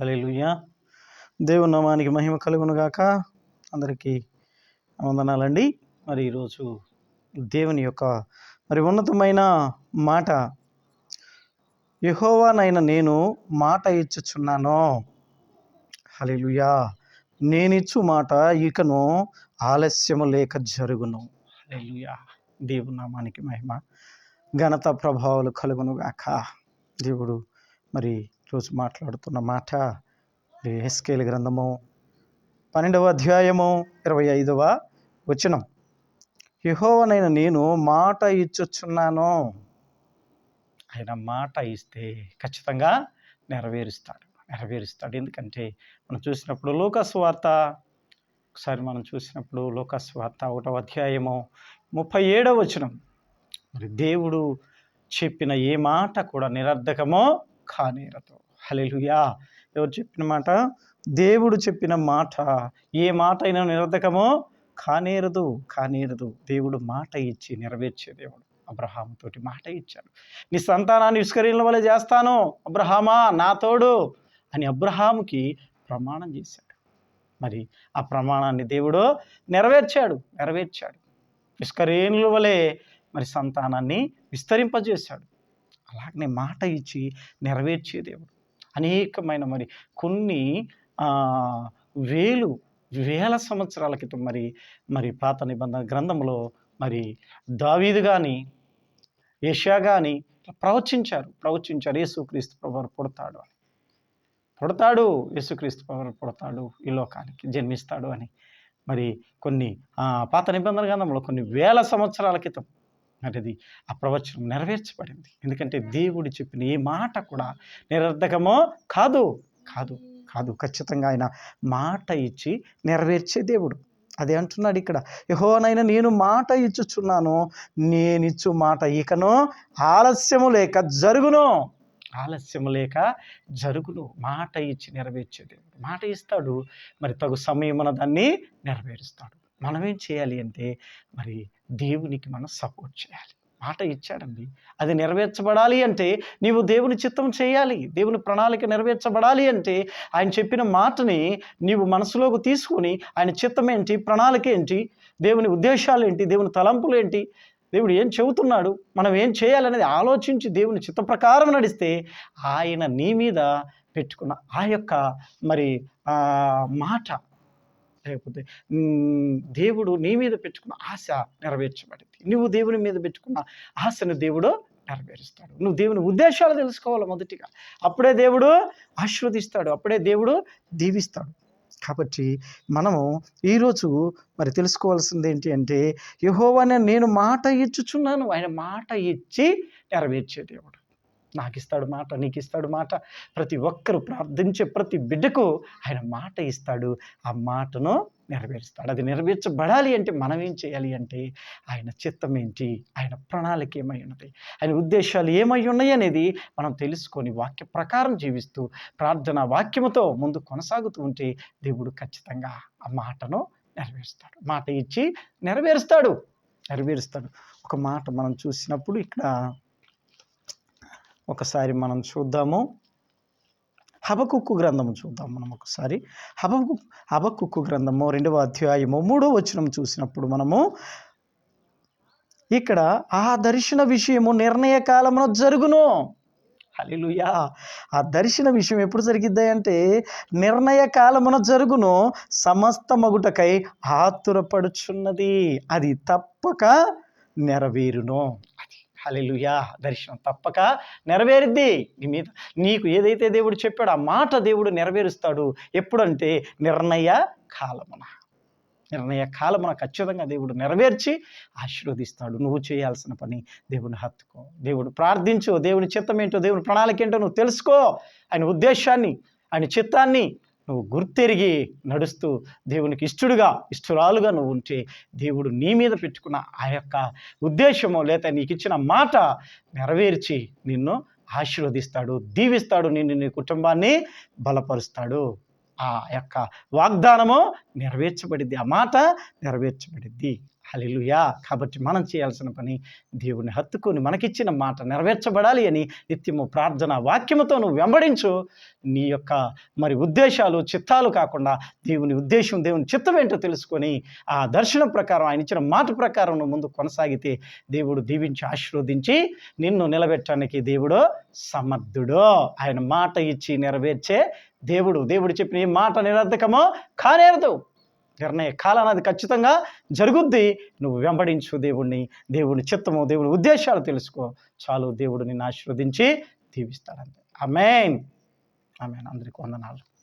హల్లెలూయా. దేవుని నామానికి మహిమ కలుగును గాక అందరికీ వందనాలండి. మరి ఈరోజు దేవుని యొక్క మరి ఉన్నతమైన మాట. యెహోవానైన నేను మాట ఇచ్చుచున్నాను. హల్లెలూయా. నేనిచ్చు మాట ఇకను ఆలస్యము లేక జరుగును. హల్లెలూయా. దేవుని నామానికి మహిమ ఘనత ప్రభావాలు కలుగును గాక దేవుడు మరి రోజు మాట్లాడుతున్న మాట ఎస్కేల్ గ్రంథము పన్నెండవ అధ్యాయము ఇరవై ఐదవ వచనం. యహోవనైన నేను మాట ఇచ్చుచున్నాను. ఆయన మాట ఇస్తే ఖచ్చితంగా నెరవేరుస్తాడు నెరవేరుస్తాడు. ఎందుకంటే మనం చూసినప్పుడు లోకస్ వార్త ఒకసారి మనం చూసినప్పుడు లోకస్ వార్త ఒకటవ అధ్యాయము ముప్పై ఏడవ వచనం. మరి దేవుడు చెప్పిన ఏ మాట కూడా నిరర్ధకమో కానేరదు హల్లెలూయా. ఎవరు చెప్పిన మాట దేవుడు చెప్పిన మాట ఏ మాట అయినా నిరర్ధకమో కానేరదు కానేరదు దేవుడు మాట ఇచ్చి నెరవేర్చే దేవుడు. అబ్రహాముతోటి మాట ఇచ్చాడు. నీ సంతానాన్ని విస్కరీల వల్ల చేస్తాను అబ్రహామా నా తోడు అని అబ్రహాముకి ప్రమాణం చేశాడు. మరి ఆ ప్రమాణాన్ని దేవుడు నెరవేర్చాడు నెరవేర్చాడు. విస్కరేణుల వలె మరి సంతానాన్ని విస్తరింపజేశాడు. అలాగనే మాట ఇచ్చి నెరవేర్చే దేవుడు. అనేకమైన మరి కొన్ని వేలు వేల సంవత్సరాల క్రితం మరి మరి పాత నిబంధన గ్రంథంలో మరి దావీదు కానీ యషా కానీ ప్రవచించారు. ప్రవచించారు యేసుక్రీస్తు ప్రభు పుడతాడు అని. పుడతాడు యేసుక్రీస్తు ప్రభు పుడతాడు ఈ లోకానికి జన్మిస్తాడు అని. మరి కొన్ని పాత నిబంధన గ్రంథంలో కొన్ని వేల సంవత్సరాల క్రితం అది ఆ ప్రవచనం నెరవేర్చబడింది. ఎందుకంటే దేవుడు చెప్పిన ఏ మాట కూడా నిరర్ధకమో కాదు కాదు కాదు. ఖచ్చితంగా ఆయన మాట ఇచ్చి నెరవేర్చే దేవుడు. అదే అంటున్నాడు ఇక్కడ. యహోనైనా నేను మాట ఇచ్చుచున్నాను నేనిచ్చు మాట ఇకను ఆలస్యము లేక జరుగును. ఆలస్యము లేక జరుగును. మాట ఇచ్చి నెరవేర్చే దేవుడు. మాట ఇస్తాడు మరి తగు సమయమున దాన్ని నెరవేరుస్తాడు. మనం ఏం చేయాలి అంటే మరి దేవునికి మనం సపోర్ట్ చేయాలి. మాట ఇచ్చాడండి. అది నెరవేర్చబడాలి అంటే నీవు దేవుని చిత్తం చేయాలి. దేవుని ప్రణాళిక నెరవేర్చబడాలి అంటే ఆయన చెప్పిన మాటని నీవు మనసులోకి తీసుకొని ఆయన చిత్తం ఏంటి ప్రణాళిక ఏంటి దేవుని ఉద్దేశాలు ఏంటి దేవుని తలంపులు ఏంటి దేవుడు ఏం చెబుతున్నాడు మనం ఏం చేయాలనేది ఆలోచించి దేవుని చిత్త ప్రకారం నడిస్తే ఆయన నీ మీద పెట్టుకున్న ఆ యొక్క మరి మాట లేకపోతే దేవుడు నీ మీద పెట్టుకున్న ఆశ నెరవేర్చబడింది. నువ్వు దేవుని మీద పెట్టుకున్న ఆశను దేవుడు నెరవేరుస్తాడు. నువ్వు దేవుని ఉద్దేశాలు తెలుసుకోవాలి మొదటిగా. అప్పుడే దేవుడు ఆశీర్వదిస్తాడు. అప్పుడే దేవుడు దీవిస్తాడు. కాబట్టి మనము ఈరోజు మరి తెలుసుకోవాల్సింది ఏంటి అంటే యహోవానే నేను మాట ఇచ్చుచున్నాను. ఆయన మాట ఇచ్చి నెరవేర్చే దేవుడు. నాకు ఇస్తాడు మాట నీకు ఇస్తాడు మాట. ప్రతి ఒక్కరు ప్రార్థించే ప్రతి బిడ్డకు ఆయన మాట ఇస్తాడు. ఆ మాటను నెరవేరుస్తాడు. అది నెరవేర్చబడాలి అంటే మనం ఏం చేయాలి అంటే ఆయన చిత్తం ఏంటి? ఆయన ప్రణాళిక ఏమై ఉన్నది? ఆయన ఉద్దేశాలు ఏమై ఉన్నాయి అనేది మనం తెలుసుకొని వాక్య ప్రకారం జీవిస్తూ ప్రార్థన వాక్యముతో ముందు కొనసాగుతూ ఉంటే దేవుడు ఖచ్చితంగా ఆ మాటను నెరవేరుస్తాడు. మాట ఇచ్చి నెరవేరుస్తాడు. నెరవేరుస్తాడు. ఒక మాట మనం చూసినప్పుడు ఇక్కడ ఒకసారి మనం చూద్దాము. హబకుక్కు గ్రంథము చూద్దాం మనం ఒకసారి. హబకు హబకుక్కు గ్రంథము రెండవ అధ్యాయము మూడో వచనం చూసినప్పుడు మనము ఇక్కడ ఆ దర్శన విషయము నిర్ణయ కాలమున జరుగును. హల్లెలూయా! ఆ దర్శన విషయం ఎప్పుడు జరిగిద్ది అంటే నిర్ణయ కాలమున జరుగును. సమస్త మగుటకై ఆతురపడుచున్నది. అది తప్పక నెరవేరును. హలెలుయా దర్శనం తప్పక నెరవేరుద్ది. నీ మీద నీకు ఏదైతే దేవుడు చెప్పాడో ఆ మాట దేవుడు నెరవేరుస్తాడు. ఎప్పుడంటే నిర్ణయ కాలమున. నిర్ణయ కాలమున ఖచ్చితంగా దేవుడు నెరవేర్చి ఆశీర్వదిస్తాడు. నువ్వు చేయాల్సిన పని దేవుని హత్తుకో. దేవుడు ప్రార్థించు. దేవుని చిత్తం ఏంటో దేవుని ప్రణాళిక ఏంటో నువ్వు తెలుసుకో. ఆయన ఉద్దేశాన్ని ఆయన చిత్తాన్ని నువ్వు గుర్తెరిగి నడుస్తూ దేవునికి ఇష్టడుగా ఇష్టరాలుగా నువ్వు ఉంటే దేవుడు నీ మీద పెట్టుకున్న ఆ యొక్క ఉద్దేశము లేక నీకు ఇచ్చిన మాట నెరవేర్చి నిన్ను ఆశీర్వదిస్తాడు దీవిస్తాడు నిన్ను నీ కుటుంబాన్ని బలపరుస్తాడు. ఆ యొక్క వాగ్దానము నెరవేర్చబడిద్ది ఆ మాట నెరవేర్చబడిద్ది. హలిలుయా కాబట్టి మనం చేయాల్సిన పని దేవుని హత్తుకొని మనకిచ్చిన మాట నెరవేర్చబడాలి అని నిత్యము ప్రార్థన వాక్యముతో నువ్వు వెంబడించు. నీ యొక్క మరి ఉద్దేశాలు చిత్తాలు కాకుండా దేవుని ఉద్దేశం దేవుని చిత్తం ఏంటో తెలుసుకొని ఆ దర్శనం ప్రకారం ఆయన ఇచ్చిన మాట ప్రకారం నువ్వు ముందు కొనసాగితే దేవుడు దీవించి ఆశీర్వదించి నిన్ను నిలబెట్టడానికి దేవుడు సమర్థుడు. ఆయన మాట ఇచ్చి నెరవేర్చే దేవుడు. దేవుడు చెప్పిన ఏ మాట నిరర్ధకమో కానేరదు. నిర్ణయ కాలం అది ఖచ్చితంగా జరుగుద్ది. నువ్వు వెంబడించు దేవుణ్ణి దేవుని చిత్తము దేవుని ఉద్దేశాలు తెలుసుకో. చాలు దేవుడు నిన్ను ఆశీర్వదించి దీవిస్తాడంతే. అమేన్ ఆమెన్. అందరికీ వందనాలు.